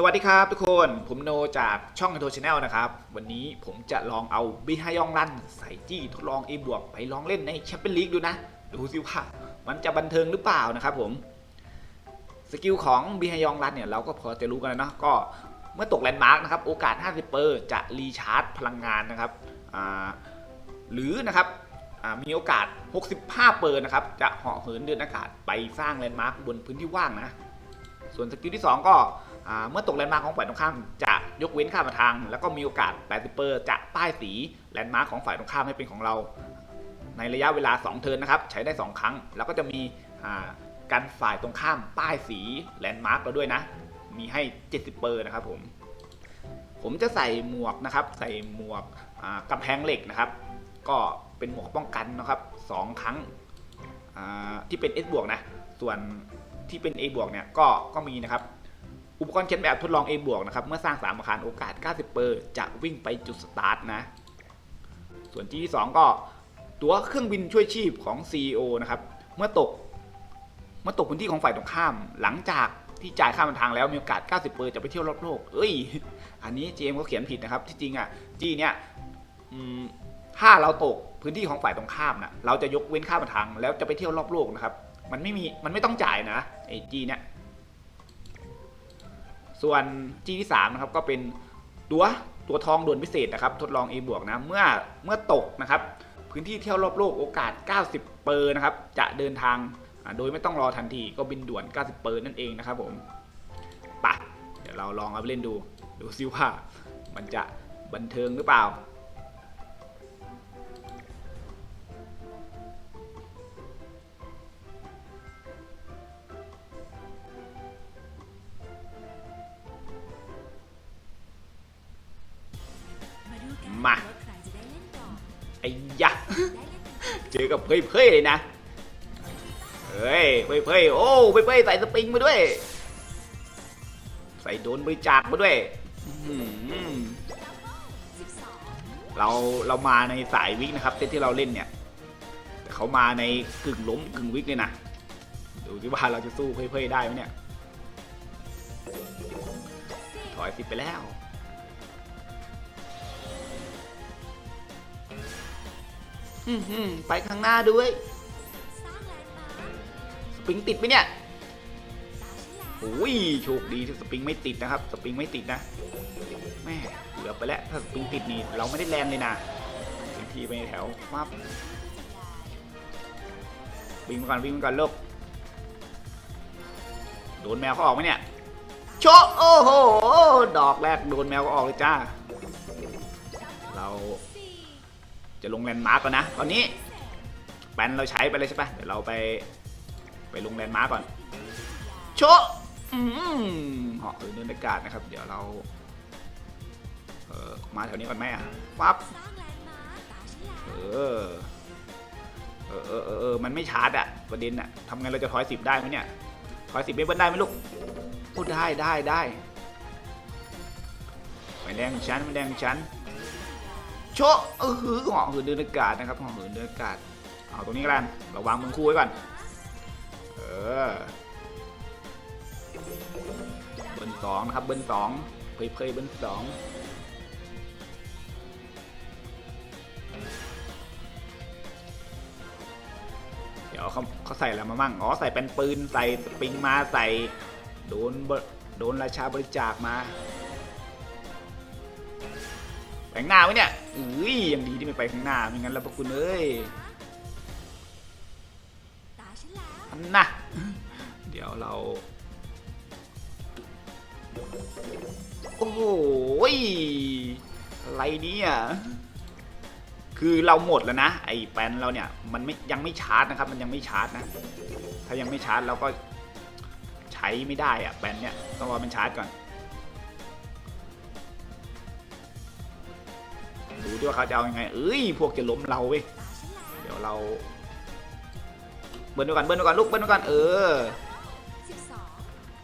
สวัสดีครับทุกคนผมโนจากช่องโทชแนลนะครับ วันนี้ผมจะลองเอาบิฮายองรันใส่จี้ทดลอง A บวกไปลองเล่นในแชมเปี้ยนลีกดูนะ ดูซิว่ามันจะบันเทิงหรือเปล่านะครับผม สกิลของบิฮายองรันเนี่ยเราก็พอจะรู้กันแล้วเนาะก็เมื่อตกแลนด์มาร์กนะครับ โอกาส 50เปอร์จะรีชาร์จพลังงานนะครับหรือนะครับมีโอกาส 65เปอร์นะครับจะเหาะเหินเดินอากาศไปสร้างแลนด์มาร์กบนพื้นที่ว่างนะ ส่วนสกิลที่ 2 ก็ เมื่อตกแลนด์มาร์คของฝ่ายตรงข้ามจะยกเว้นข้ามมาทาง แล้วก็มีโอกาส 80เปอร์จะป้ายสีแลนด์มาร์คของฝ่ายตรงข้ามให้เป็นของเรา ในระยะเวลา 2 เทิร์นนะครับ ใช้ได้ 2 ครั้ง แล้วก็จะมีการฝ่ายตรงข้ามป้ายสีแลนด์มาร์คเราด้วยนะ มีให้ 70เปอร์นะครับผม ผมจะใส่หมวกนะครับ ใส่หมวกกำแพงเหล็กนะครับ ก็เป็นหมวกป้องกันนะครับสองครั้งที่เป็น S บวกนะ ส่วนที่เป็น A บวกเนี่ย ก็ ก็มีนะครับ อุปกรณ์เขียนแบบทดลอง A บวกนะครับ เมื่อสร้างสามอาคารโอกาส 90เปอร์จะวิ่งไปจุดสตาร์ทนะ ส่วนที่ที่2ก็ตัวเครื่องบินช่วยชีพของ CEO นะครับ เมื่อตก เมื่อตกพื้นที่ของฝ่ายตรงข้าม หลังจากที่จ่ายค่าเดินทางแล้วมีโอกาส 90เปอร์จะไปเที่ยวรอบโลก เอ้ย อันนี้ GM เขาเขียนผิดนะครับ ที่จริงอะ G เนี่ยถ้าเราตกพื้นที่ของฝ่ายตรงข้ามนะเราจะยกเว้นค่าเดินทางแล้วจะไปเที่ยวรอบโลกนะครับ มันไม่มี มันไม่ต้องจ่ายนะไอ้ G เนี่ย ส่วน G ที่3นะครับก็เป็นตัวตัวทองด่วนพิเศษนะครับ ทดลอง A บวกนะเมื่อเมื่อตกนะครับ พื้นที่เที่ยวรอบโลกโอกาส 90 เปอร์นะครับ จะเดินทางโดยไม่ต้องรอทันทีก็บินด่วน 90 เปอร์นั่นเองนะครับผมไปะเดี๋ยวเราลองเอาไปเล่นดู ดูซิว่ามันจะบันเทิงหรือเปล่า มาไอ้ยะเจอกับเพ่ยเพ่ยเลยนะเฮ้ยเพ่ยเพ่ยโอ้เพ่ยเพ่ยใส่สปริงมาด้วย ใส่โดนบริจาคมาด้วยเราเรามาในสายวิกนะครับเซตที่เราเล่นเนี่ยแต่เขามาในกึ่งล้มกึ่งวิกเลยนะดูที่ว่าเราจะสู้เพ่ยเพ่ยได้ไหมเนี่ยถอยสิไปแล้ว ไปข้างหน้าด้วย สปริงติดไหมเนี่ยโอ้ยโชคดีที่สปริงไม่ติดนะครับ สปริงไม่ติดนะแม่เหลือไปแล้วถ้าสปริงติดนี่เราไม่ได้แลนเลยนะเป็นทีไปแถวมับวิ่งมาก่อนวิ่งมาก่อนลูกโดนแมวเขาออกไหมเนี่ยโชะโอ้โห ดอกแรกโดนแมวก็ออกเลยจ้าเรา ลงแลนด์มาร์กก่อนนะ ตอนนี้แปนเราใช้ไปเลยใช่ปะเดี๋ยวเราไปไปลงแลนด์มาร์กก่อน โชะอืมเหาะเออนอากาศนะครับ เดี๋ยวเรา เออมาแถวนี้ก่อนไหมอะปั๊บเออเออเออเออเออมันไม่ชาร์จอะประเด็นอะทำไงเราจะถอยสิบได้ไหมเนี่ยถอยสิบไม่เบิลได้ไหมลูกพูดได้ได้ได้ไม่แดงชั้นไม่แดงชั้น โชะเออหือเหาะเหินเดินอากาศนะครับเหาะเหินเดินอากาศเอาตรงนี้กันเราวางมือคู่ไว้ก่อนเออเบิ้ลสองนะครับเบิ้ลสองเพยเพยเบิ้ลสองเดี๋ยวเขาเขาใส่อะไรมามั่งอ๋อใส่เป็นปืนใส่สปริงมาใส่โดนโดนราชาบริจาคมาไปข้งหน้าไว้เนี่ย อุ้ยยังดีที่ไม่ไปข้างหน้าไม่งั้นแล้วพวกคุณเอ้ยอันน่ะเดี๋ยวเรา โอ้โหยอะไรเนี่ยคือเราหมดแล้วนะ ไอ้แปนเราเนี่ยมันไม่ยังไม่ชาร์จนะครับ มันยังไม่ชาร์จนะ ถ้ายังไม่ชาร์จเราก็ใช้ไม่ได้อะแปนเนี่ยต้องรอมันชาร์จก่อน ดูด้วยว่าเขาจะเอายังไง เอ้ย พวกจะล้มเราเว้ย เดี๋ยวเรา เบิ้ลไปก่อน เบิ้ลไปก่อนลูก เบิ้ลไปก่อน เออ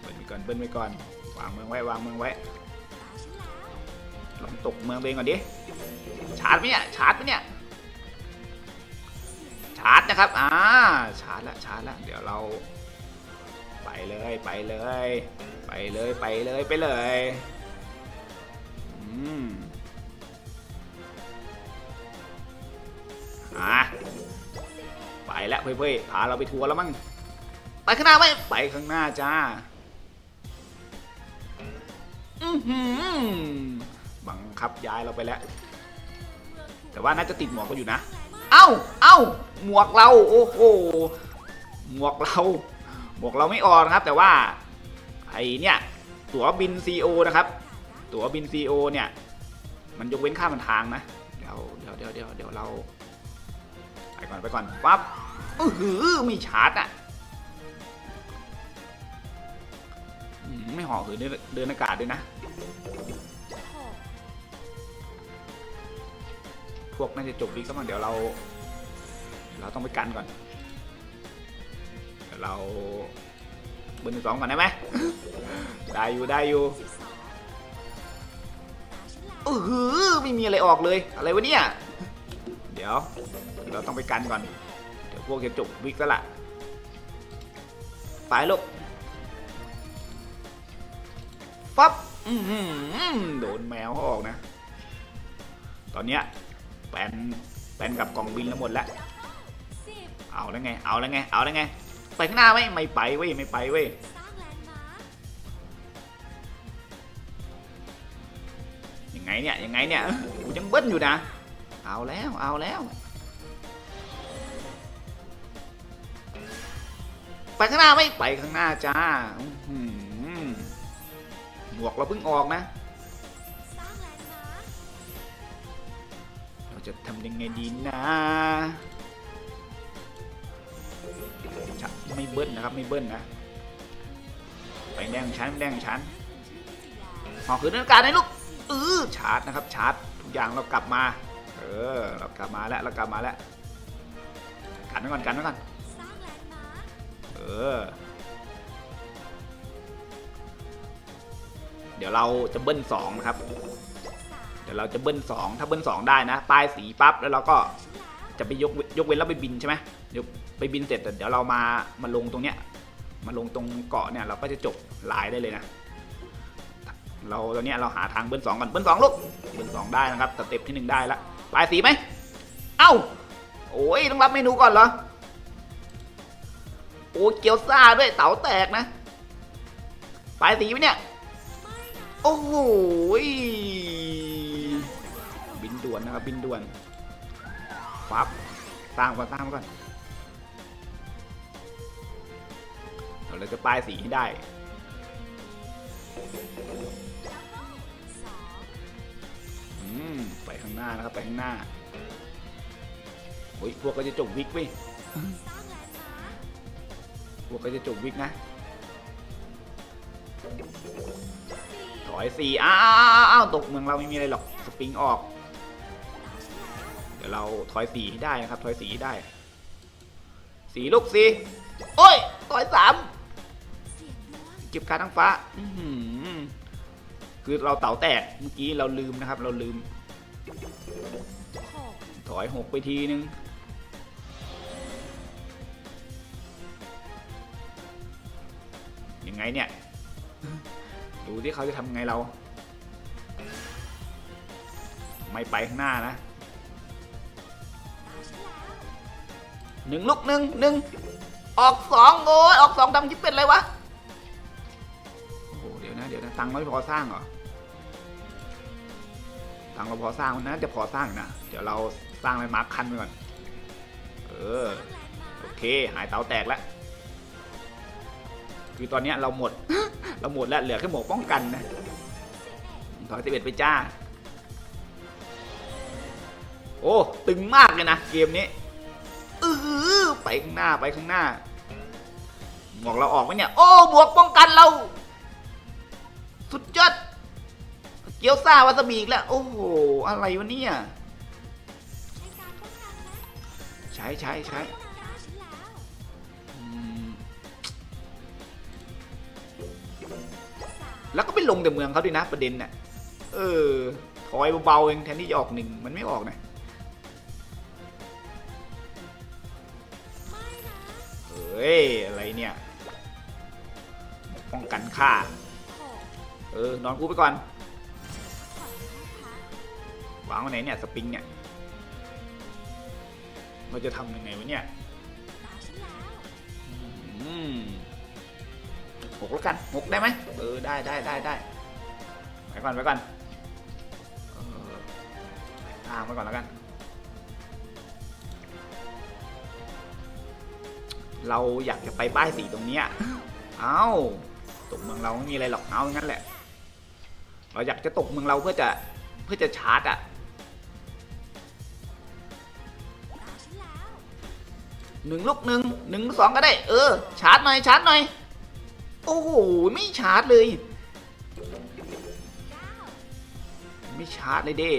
เบิ้ลไปก่อน เบิ้ลไปก่อน วางเมืองไว้ วางเมืองไว้ลองตกเมืองเองก่อนดิ ชาร์จไหมเนี่ย ชาร์จไหมเนี่ย ชาร์จนะครับ อ่า ชาร์จล้วชาร์จล้วเดี๋ยวเรา ไปเลย ไปเลย ไปเลย ไปเลย ไปเลย อะไปแล้วเพ่ยๆพาเราไปทัวร์แล้วมั้งไปข้างหน้าไหมไปข้างหน้าจ้าอือหือบังคับย้ายเราไปแล้ว แต่ว่าน่าจะติดหมวกก็อยู่นะ เอ้า เอ้า หมวกเรา โอ้โห หมวกเรา หมวกเราไม่ออกนะครับ แต่ว่า ไอเนี่ย ตั๋วบินซีโอนะครับ ตั๋วบินซีโอเนี่ย มันยกเว้นค่ามันทางนะ เดี๋ยวเดี๋ยวเดี๋ยวเดี๋ยวเดี๋ยวเราไป ก่อนไปก่อนปั๊บอือหือไม่ชาร์จอะไม่ห่อหือเดินเดินอากาศด้วยนะ พวกน่าจะจบดีก็มั้งเดี๋ยวเรา เราต้องไปกันก่อนเดี๋ยวเราเบอร์หนึ่งสองก่อนได้ไหมได้อยู่ได้อยู่เออหือไม่มีอะไรออกเลย อะไรวะเนี่ย เดี๋ยว เราต้องไปกันก่อน เดี๋ยวพวกจะจบวิกแล้วล่ะ ไปลูกปั๊บอื้อหือโดนแมวเขาออกนะ ตอนเนี้ยแปนแปนกับกล่องบินแล้วหมดแล้ว เอาแล้วไง เอาแล้วไง เอาแล้วไง ไปข้างหน้าไหมไม่ไปเว้ย ไม่ไปเว้ยยังไงเนี่ย ยังไงเนี่ย กูยังเบิ้ลอยู่นะ เอาแล้ว เอาแล้ว ไปข้างหน้าไหมไปข้างหน้าจ้าหมวกเราเพิ่งออกนะ เราจะทำยังไงดีนะจะไม่เบิ้ลนะครับไม่เบิ้ลนะ ไปแดงชั้นแดงชั้นหอคือนาฬิกาในลูกเออชาร์จนะครับชาร์จทุกอย่างเรากลับมา เออเรากลับมาแล้วเรากลับมาแล้วกันไว้ก่อนกันไว้ก่อน เออ เดี๋ยวเราจะเบิ้ลสองนะครับ เดี๋ยวเราจะเบิ้ลสองถ้าเบิ้ลสองได้นะป้ายสีปั๊บแล้วเราก็จะไปยกยกเว้นแล้วไปบินใช่ไหมเดี๋ยวไปบินเสร็จเดี๋ยวเรามามาลงตรงเนี้ยมาลงตรงเกาะเนี่ยเราก็จะจบลายได้เลยนะ เราตอนนี้เราหาทางเบิ้ลสองก่อนเบิ้ลสองลูกเบิ้ลสองได้นะครับสเต็ปที่หนึ่งได้ละปลายสีไหมเอ้าโอ้ยต้องรับเมนูก่อนเหรอ โอ้เกียวซ่าด้วยเต๋าแตกนะปลายสีไหมเนี่ย โอ้โหบินด่วนนะครับบินด่วนปั๊บสร้างก่อนสร้างก่อนเดี๋ยวเราจะป้ายสีให้ได้อืมไปข้างหน้านะครับไปข้างหน้าโอ้ยพวกก็จะจบวิกเว้ยพ วกก็จะจบวิกนะ ถอยสี่อ้าวอ้าวตกเมืองเราไม่มีอะไรหรอก สปริงออก เดี๋ยวเราถอยสี่ให้ได้นะครับ ถอยสี่ให้ได้ สี่ลูกสี่โอ้ย ถอยสามเก็บการทั้งฟ้าอือคือเราเต่าแตก เมื่อกี้เราลืมนะครับ เราลืม ถอยหกไปทีนึง ยังไงเนี่ย ดูที่เขาจะทำไงเรา ไม่ไปข้างหน้านะหนึ่งลูกหนึ่งหนึ่งออกสองโอ้ยออกสองทำคิดเป็นอะไรวะโอ้โหเดี๋ยวนะเดี๋ยวนะตังค์ไม่พอสร้างเหรอตังค์เราพอสร้างนะจะพอสร้างนะเดี๋ยวเราสร้างอะไรมาร์คคันไปก่อนเออโอเค หายเตาแตกแล้ว คือตอนนี้เราหมด เราหมดแล้วเหลือแค่หมวกป้องกันนะถอยสิบเอ็ดไปจ้า โอ้ตึงมากเลยนะเกมนี้เออไปข้างหน้าไปข้างหน้าหมวกเราออกไหมเนี่ย โอ้หมวกป้องกันเรา สุดยอดเกี๊ยวซ่าวาซาบิอีกแล้ว โอ้โหอะไรวะเนี่ย ใช้ใช้ใช้ แล้วก็ไปลงแต่เมืองเขาด้วยนะประเด็นน่ะ เออ ถอยเบาๆเองแทนที่จะออกหนึ่งมันไม่ออกนะเฮ้ย อะไรเนี่ย ป้องกันค่าเออนอนกูไปก่อนวางไว้ไหนเนี่ยสปริงเนี่ยเราจะทำยังไงวะเนี่ยอืม กแล้วกันหกได้ไหมเออได้ได้ได้ได้ไปก่อนไปก่อนตามไปก่อนแล้วกัน เราอยากจะไปป้ายสีตรงนี้เอ้าตกเมืองเราไม่มีอะไรหรอกเอางั้นแหละ เราอยากจะตกเมืองเราเพื่อจะเพื่อจะชาร์จอะหนึ่งลูกหนึ่งหนึ่งสองก็ได้ เออ ชาร์จหน่อย ชาร์จหน่อย โอ้โห ไม่ชาร์จเลย ไม่ชาร์จเลยเด้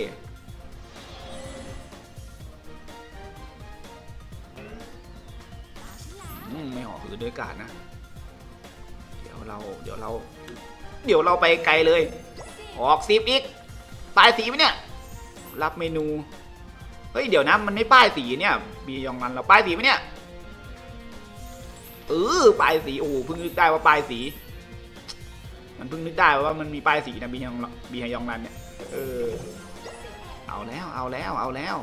ไม่ห่อหือด้วยการนะ เดี๋ยวเรา เดี๋ยวเรา เดี๋ยวเราไปไกลเลย ออกสิบอีกป้ายสีไหมเนี่ย รับเมนู เฮ้ย เดี๋ยวนะ มันไม่ป้ายสีเนี่ยบียองรันเราป้ายสีไหมเนี่ย เออป้ายสีโอ้โหเพิ่งนึกได้ว่าป้ายสี มันเพิ่งนึกได้ว่ามันมีป้ายสีนะบีฮยองบีฮยองรันเนี่ยเออเอาแล้วเอาแล้วเอาแล้ว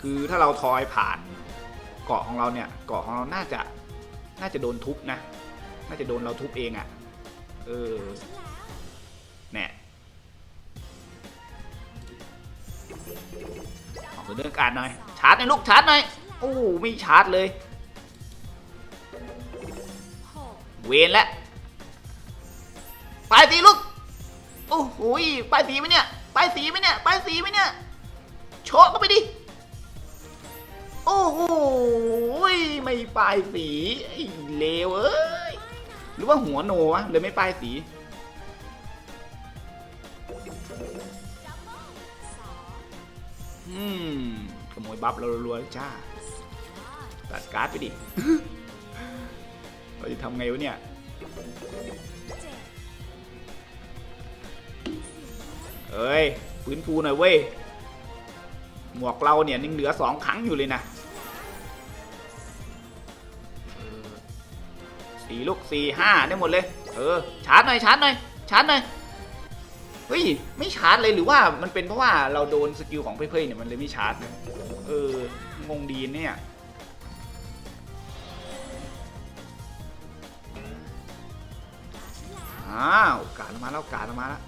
คือถ้าเราทอยผ่านเกาะของเราเนี่ยเกาะของเราน่าจะน่าจะโดนทุบนะ น่าจะโดนเราทุบเองอะ่ะเออแน่ออเดินการหน่อย ชาร์จหน่อยลูกชาร์จหน่อยโอ้ไม่ชาร์จเลยเวนแล้วปลายสีลูกโอ้โหยปลายสีไหมเนี่ยปลายสีไหมเนี่ยปลายสีไหมเนี่ยโชกเข้าไปดิโอ้โหไม่ปลายสีเลวเอ้ยหรือว่าหัวโนวะเลยไม่ป้ายสีอืม โมยบัฟเรารัวๆจ้าตัดการ์ดไปดิเราจะทำไงวะเนี่ยเอ้ยฟื้นฟูหน่อยเว้ยหมวกเราเนี่ยยังเหลือสองครั้งอยู่เลยนะสี่ลูกสี่ห้าได้หมดเลย เออชาร์จหน่อยชาร์จหน่อยชาร์จหน่อยเฮ้ยไม่ชาร์จเลยหรือว่ามันเป็นเพราะว่าเราโดนสกิลของเพื่อนๆเนี่ยมันเลยไม่ชาร์จ เอองงดีเนี่ยอ้าวกาสเรมาแล้วกาสเรมาแล้ว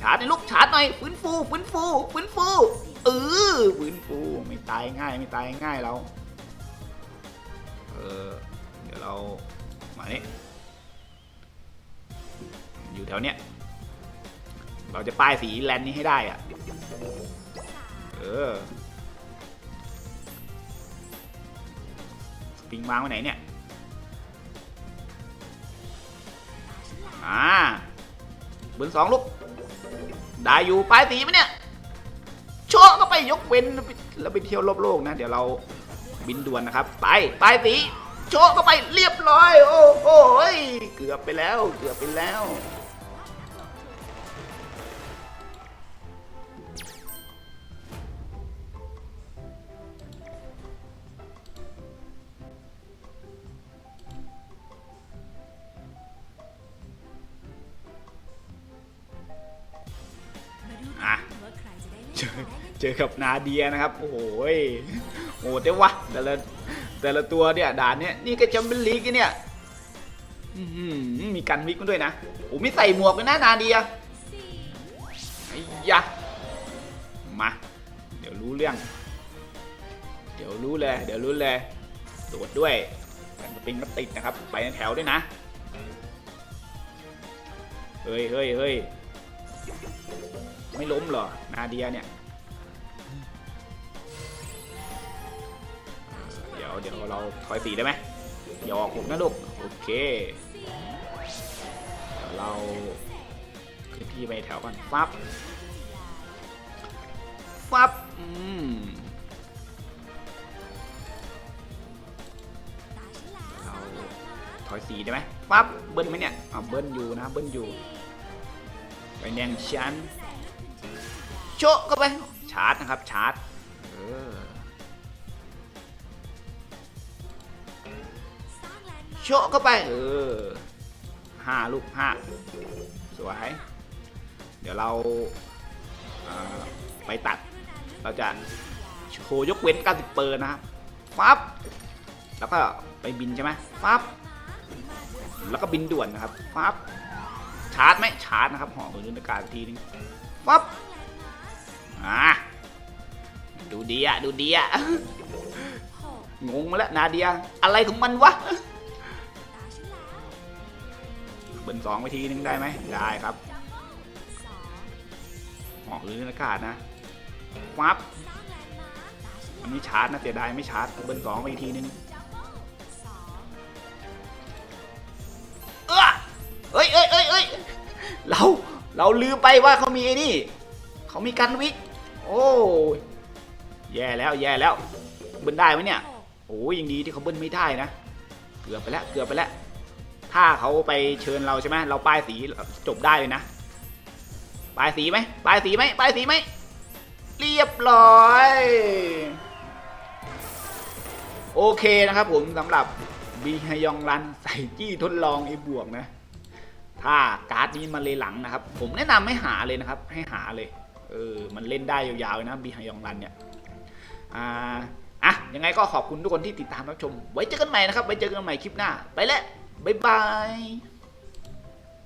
ชาร์จหน่อยลูกชาร์จหน่อยฟื้นฟูฟื้นฟูฟื้นฟูเออฟื้นฟูไม่ตายง่ายไม่ตายง่ายเราเออเดี๋ยวเรามานี่อยู่แถวเนี้ยเราจะป้ายสีแลนนี้ให้ได้อะ เออสปริงวางไว้ไหนเนี่ย อ่าเบอร์สองลูก ได้อยู่ป้ายสีไหมเนี่ยโชว์ก็ไปยกเว้นแล้วไปเที่ยวรอบโลกนะ เดี๋ยวเราบินด่วนนะครับ ไปป้ายสีโชก็ไปเรียบร้อย โอ้โหเกือบไปแล้ว เกือบไปแล้ว กับนาเดียนะครับ โอ้โหโหดเด้วะแต่ละแต่ละตัวเนี่ยด่านเนี่ยนี่ก็แชมเปี้ยนลีกเนี่ยมีกันวิกมาด้วยนะโอ้ไม่ใส่หมวกเลยนะนาเดียไอ้ยะมา เดี๋ยวรู้เรื่อง เดี๋ยวรู้เลย เดี๋ยวรู้เลยโดดด้วยกันสปริงก็ติดนะครับ ไปในแถวด้วยนะ เฮ้ยเฮ้ยเฮ้ยไม่ล้มหรอ นาเดียเนี่ย ยวเดี๋ยวเราถอยสีได้ไหมอย่าออกผมนะลูกโอเคเดี๋ยวเราขึ้นที่ไปแถวก่อนฟับฟับอืมเราถอยสีได้ไหมฟับเบิ้ลไหมเนี่ยอ่าเบิ้ลอยู่นะเบิ้ลอยู่ไปแดงชันโชะเข้าไปชาร์จนะครับชาร์จเออ ชะเข้าไป เออห้าลูกห้าสวย เดี๋ยวเราาไปตัด เราจะโชว์ยกเว้นการติดเปอร์นะครับฟับแล้วก็ไปบินใช่ไหมฟับแล้วก็บินด่วนนะครับฟับชาร์จไหมชาร์จนะครับห่อมือในการทีนึงฟับอ่าดูดีอะดูดีอะงงมาแล้วนาเดียอะไรของมันวะ บิร์นสองไปทีนึงได้ไหมได้ครับหอกหรืออากาศนะฟับมันไม่ชาร์จนะเสียดายไม่ชาร์จเบิร์นสองไปทีนึงเออเอ้ยเอ้ยเอ้ยเอ้ยเราเราลืมไปว่าเขามีไอ้นี่เขามีกันวิกโอ้ยแย่แล้วแย่แล้วเบิร์นได้ไหมเนี่ยโอ้ยยังดีที่เขาเบิ้ลไม่ได้นะ เกือบไปแล้วเกือบไปแล้ว ถ้าเขาไปเชิญเราใช่ไหมเราป้ายสีจบได้เลยนะป้ายสีไหมป้ายสีไหมป้ายสีไหมเรียบร้อยโอเคนะครับผมสำหรับบีฮยองรันใส่จี้ทดลองไอ้บวกนะ ถ้าการ์ดนี้มาเลยหลังนะครับ ผมแนะนำให้หาเลยนะครับ ให้หาเลยเออมันเล่นได้ยาวๆเลยนะบีฮยองรันเนี่ยอ่าอะยังไงก็ขอบคุณทุกคนที่ติดตามรับชม ไว้เจอกันใหม่นะครับ ไว้เจอกันใหม่คลิปหน้า ไปแล้ว บ๊ายบาย